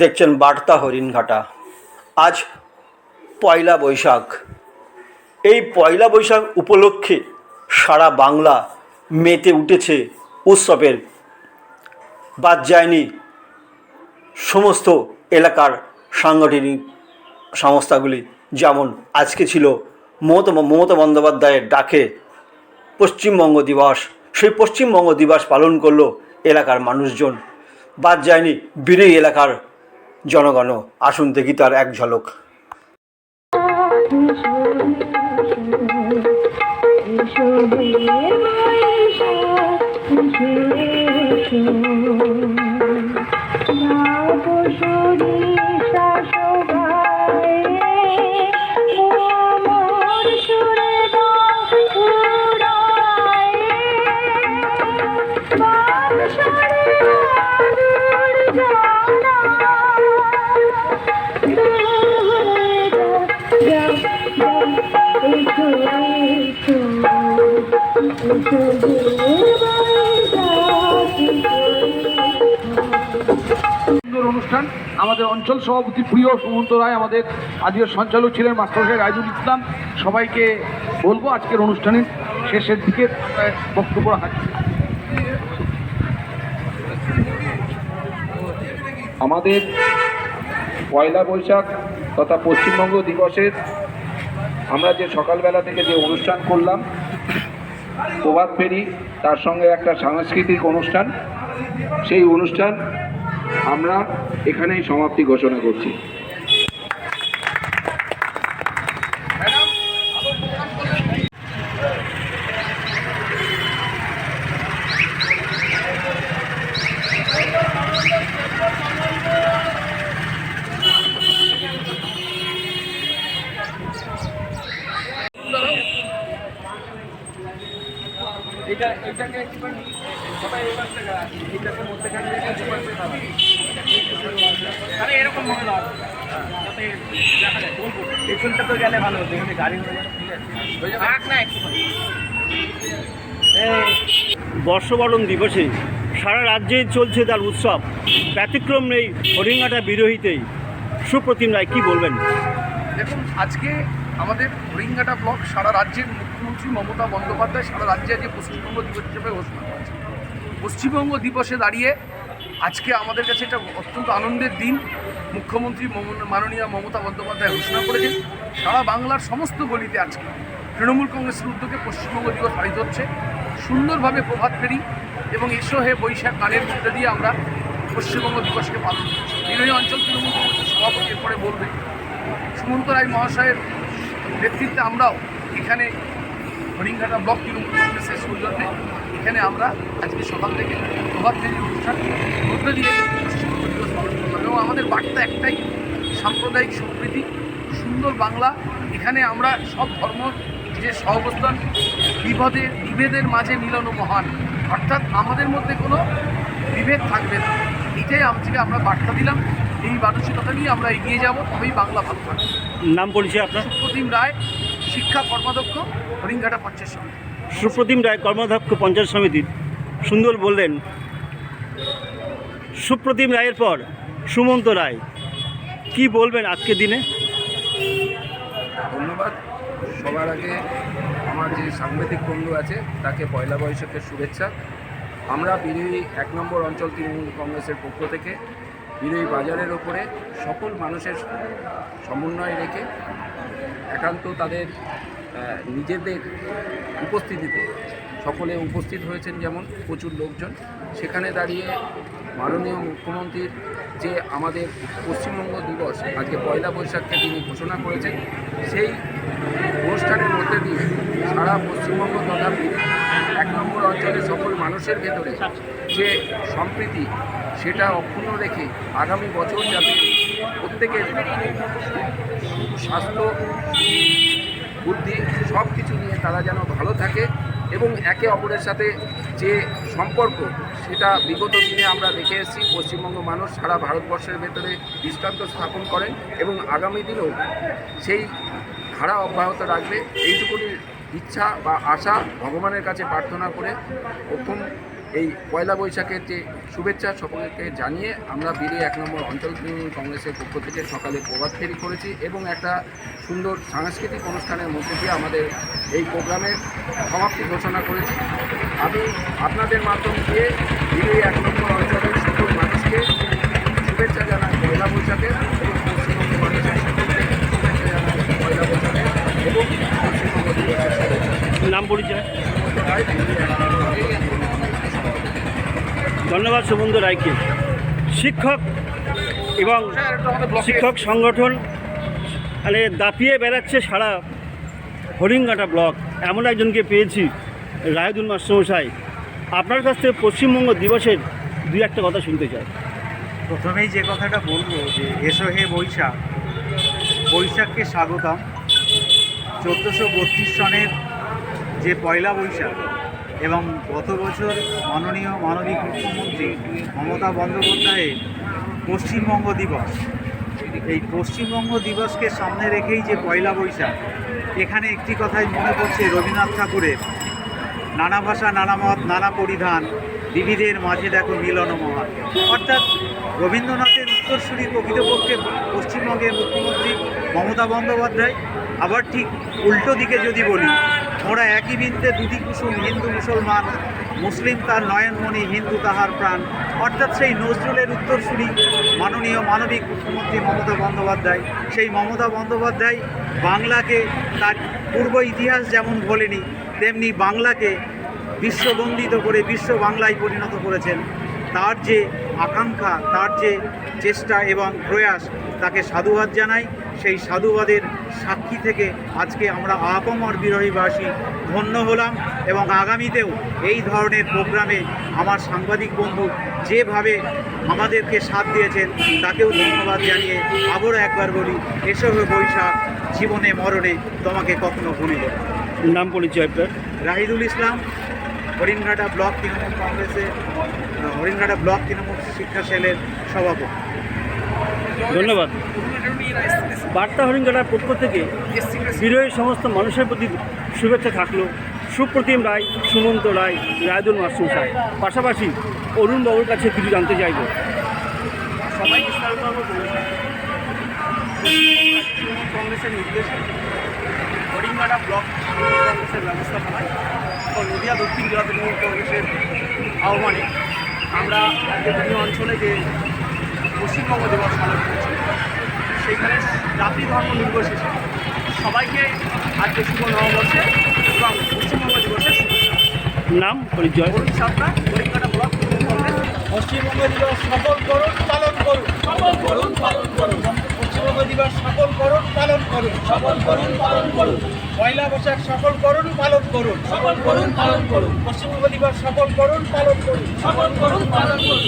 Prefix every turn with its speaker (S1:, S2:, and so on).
S1: দেখছেন বার্তা হরিণঘাটা আজ পয়লা বৈশাখ। এই পয়লা বৈশাখ উপলক্ষে সারা বাংলা মেতে উঠেছে উৎসবের। বাদ যায়নি সমস্ত এলাকার সাংগঠনিক সংস্থাগুলি, যেমন আজকে ছিল মমতা মমতা বন্দ্যোপাধ্যায়ের ডাকে পশ্চিমবঙ্গ দিবস। সেই পশ্চিমবঙ্গ দিবস পালন করল এলাকার মানুষজন। বাদ যায়নি বিনয়ী এলাকার জনগণ আসুন দেখি তার এক ঝলক।
S2: সুন্দর অনুষ্ঠান। আমাদের অঞ্চল সভাপতি প্রিয় সুমন্ত রায় আমাদের আজকের সঞ্চালক ছিলেন মাস্টার সাহেব রাইজুল ইসলাম। সবাইকে বলব আজকের অনুষ্ঠানের শেষের দিকে বক্তব্য রাখার
S3: আমাদের পয়লা বৈশাখ তথা পশ্চিমবঙ্গ দিবসের আমরা যে সকালবেলা থেকে যে অনুষ্ঠান করলাম, প্রভাত ফেরি, তার সঙ্গে একটা সাংস্কৃতিক অনুষ্ঠান, সেই অনুষ্ঠান আমরা এখানেই সমাপ্তি ঘোষণা করছি।
S2: আরে এরকম ভাবে দাঁড়াও। যাতে দেখা যায়, বলব। পেছনটা তো গেলে ভালো হতো, এখানে গাড়ি না
S1: বর্ষবরণ দিবসে সারা রাজ্যে চলছে তার উৎসব। ব্যতিক্রম নেই হরিঙ্গাটা বিরোহীতেই। সুপ্রতিম রায় কী বলবেন?
S2: দেখুন আজকে আমাদের হরিঙ্গাটা ব্লক সারা রাজ্যের মুখ্যমন্ত্রী মমতা বন্দ্যোপাধ্যায় সারা রাজ্যে আজকে পশ্চিমবঙ্গ দিবস হিসেবে ঘোষণা করেছে পশ্চিমবঙ্গ দিবসে দাঁড়িয়ে আজকে আমাদের কাছে এটা অত্যন্ত আনন্দের দিন। মুখ্যমন্ত্রী মাননীয় মমতা বন্দ্যোপাধ্যায় ঘোষণা করেছেন, সারা বাংলার সমস্ত গলিতে আজকে তৃণমূল কংগ্রেসের উদ্যোগে পশ্চিমবঙ্গ দিবস পালিত হচ্ছে। সুন্দরভাবে প্রভাত ফেরি এবং এসো হে বৈশাখ গানের মধ্যে দিয়ে আমরা পশ্চিমবঙ্গ দিবসকে পালন করছি। বিরোধী অঞ্চল তৃণমূল কংগ্রেসের সভাপতি এরপরে বলবে। সুমন্ত রায় মহাশয়ের নেতৃত্বে আমরাও এখানে হরিণঘাটা ব্লক তৃণমূল কংগ্রেসের সৌজন্যে এখানে আমরা আজকে সকাল থেকে প্রভাত ফেরির অনুষ্ঠান মধ্যে দিয়ে পশ্চিমবঙ্গ দিবস পালন করলাম। এবং আমাদের বার্তা একটাই সাম্প্রদায়িক সম্প্রীতি সুন্দর বাংলা। এখানে আমরা সব ধর্ম যে সহবস্থান বিপদে বিভেদের মাঝে মিলন মহান। অর্থাৎ আমাদের মধ্যে কোনো বিভেদ থাকবে না। এটাই আজকে আমরা বার্তা দিলাম। এই মানসিকতা নিয়ে আমরা এগিয়ে যাব। তবেই বাংলা ভালো থাকবে।
S1: নাম পরিচয় আপনার?
S2: সুপ্রতিম রায় শিক্ষা কর্মাধ্যক্ষ হরিঙ্গাটা পঞ্চায়েত সমিতি।
S1: সুপ্রতিম রায় কর্মাধ্যক্ষ পঞ্চায়েত সমিতির সুন্দর বললেন সুপ্রতিম রায়ের পর সুমন্ত রায় কি বলবেন আজকের দিনে?
S3: ধন্যবাদ। সবার আগে আমার যে সাংবাদিক বন্ধু আছে তাকে পয়লা বৈশাখের শুভেচ্ছা। আমরা বিরোধী এক নম্বর অঞ্চল তৃণমূল কংগ্রেসের পক্ষ থেকে বিরোধী বাজারের ওপরে সকল মানুষের সমন্বয় রেখে একান্ত তাদের নিজেদের উপস্থিতিতে সকলে উপস্থিত হয়েছেন যেমন প্রচুর লোকজন। সেখানে দাঁড়িয়ে মাননীয় মুখ্যমন্ত্রীর যে আমাদের পশ্চিমবঙ্গ দিবস, আজকে পয়লা বৈশাখকে তিনি ঘোষণা করেছেন, সেই অনুষ্ঠানের মধ্যে দিয়ে সারা পশ্চিমবঙ্গ তথা এক নম্বর অঞ্চলের সকল মানুষের ভেতরে যে সম্প্রীতি, সেটা অক্ষুণ্ণ রেখে আগামী বছর যাতে প্রত্যেকের স্বাস্থ্য, বুদ্ধি সব কিছু নিয়ে তারা যেন ভালো থাকে এবং একে অপরের সাথে যে সম্পর্ক, সেটা বিগত দিনে আমরা দেখে এসেছি। পশ্চিমবঙ্গ মানুষ সারা ভারতবর্ষের ভেতরে দৃষ্টান্ত স্থাপন করেন এবং আগামী দিনেও সেই ধারা অব্যাহত রাখবে। এইটুকুনি ইচ্ছা বা আশা ভগবানের কাছে প্রার্থনা করে প্রথম এই পয়লা বৈশাখের যে শুভেচ্ছা সকলকে জানিয়ে আমরা বিড়ি এক নম্বর অঞ্চল তৃণমূল কংগ্রেসের পক্ষ থেকে সকালে প্রভাত ফেরি করেছি এবং একটা সুন্দর সাংস্কৃতিক অনুষ্ঠানের মধ্যে দিয়ে আমাদের এই প্রোগ্রামের সমাপ্তি ঘোষণা করেছি। আমি আপনাদের মাধ্যম দিয়ে বিড়ি এক নম্বর অঞ্চলের সকল মানুষকে শুভেচ্ছা জানাই পয়লা বৈশাখের এবং পশ্চিমবঙ্গের মানুষের সকলকে শুভেচ্ছা জানাই পয়লা বৈশাখের এবং পশ্চিমবঙ্গ দিবসের শুভেচ্ছা
S1: নাম পরিচয়
S3: তাই বিড়ি এক নম্বর অঞ্চল তৃণমূল কংগ্রেসের সভাপতি।
S1: ধন্যবাদ সুবন্ধু রায়কে। শিক্ষক এবং শিক্ষক সংগঠন মানে দাপিয়ে বেড়াচ্ছে সারা হরিঙ্গাটা ব্লক। এমন একজনকে পেয়েছি, রায়দুল মাস্টারমশাই। আপনার কাছ থেকে পশ্চিমবঙ্গ দিবসের দুই একটা কথা শুনতে চাই।
S4: প্রথমেই যে কথাটা বলব যে এসো হে বৈশাখ। বৈশাখকে স্বাগতম। চোদ্দোশো বত্রিশ সনের যে পয়লা বৈশাখ এবং গত বছর মাননীয় মানবিক মুখ্যমন্ত্রী মমতা বন্দ্যোপাধ্যায়ের পশ্চিমবঙ্গ দিবস। এই পশ্চিমবঙ্গ দিবসকে সামনে রেখেই যে পয়লা বৈশাখ, এখানে একটি কথাই মনে পড়ছে রবীন্দ্রনাথ ঠাকুরের। নানা ভাষা, নানা মত, নানা পরিধান, বিবিধের মাঝে দেখো মিলন মহান অর্থাৎ রবীন্দ্রনাথের উত্তরসূরি প্রকৃতপক্ষে পশ্চিমবঙ্গের মুখ্যমন্ত্রী মমতা বন্দ্যোপাধ্যায়। আবার ঠিক উল্টো দিকে যদি বলি ওরা একই বৃন্তে দুটি কুসুম, হিন্দু, মুসলমান, মুসলিম তার নয়নমণি, হিন্দু তাহার প্রাণ। অর্থাৎ সেই নজরুলের উত্তরসূরি মাননীয় মানবিক মুখ্যমন্ত্রী মমতা বন্দ্যোপাধ্যায়। সেই মমতা বন্দ্যোপাধ্যায় বাংলাকে তার পূর্ব ইতিহাস যেমন বলেনি তেমনি বাংলাকে বিশ্ববন্দিত করে বিশ্ব বাংলায় পরিণত করেছেন। তার যে আকাঙ্ক্ষা, তার যে চেষ্টা এবং প্রয়াস, তাকে সাধুবাদ জানাই। সেই সাধুবাদের সাক্ষী থেকে আজকে আমরা আপামর বিরোহীবাসী ধন্য হলাম এবং আগামীতেও এই ধরনের প্রোগ্রামে আমার সাংবাদিক বন্ধু যেভাবে আমাদেরকে সাথ দিয়েছেন তাকেও ধন্যবাদ জানিয়ে আবারও একবার বলি এসব বৈশাখ জীবনে মরণে তোমাকে কখনো ভুলিব
S1: নাম পরিচয় আপনার?
S4: রাহিদুল ইসলাম হরিণঘাটা ব্লক তৃণমূল কংগ্রেসের হরিণঘাটা ব্লক তৃণমূল শিক্ষা সেলের সভাপতি।
S1: ধন্যবাদ। বার্তা হরিঙ্গাটার পক্ষ থেকে বিরোধী সমস্ত মানুষের প্রতি শুভেচ্ছা থাকল সুপ্রতিম রায়, সুমন্ত রায়, রায়দুল মাস্টারমশাই পাশাপাশি অরুণ বাবুর কাছে কিছু জানতে চাইব।
S5: সবাই কংগ্রেসের নির্দেশে কংগ্রেসের ব্যবস্থাপনায় ও নদিয়া দক্ষিণ জেলা তৃণমূল কংগ্রেসের আহ্বানে আমরা অঞ্চলে যে পশ্চিমবঙ্গ দিবস পালন করছি। সেইখানে জাতি ধর্ম নির্বিশেষে সবাইকে আজকে শুভ নববর্ষে এবং পশ্চিমবঙ্গ দিবসের শুভেচ্ছা।
S1: নাম পরিচয়?
S5: অরুণ সাতরা হরিঙ্গাটা ব্লক
S4: পশ্চিমবঙ্গ দিবস সফল করুন পালন করুন। সফল করুন পালন করুন। পশ্চিমবঙ্গ দিবস সফল করুন পালন করুন। সফল করুন পালন করুন। পয়লা বৈশাখ সফল করুন পালন করুন। সফল করুন পালন করুন। পশ্চিমবঙ্গ দিবস সফল করুন পালন করুন। সফল করুন পালন করুন।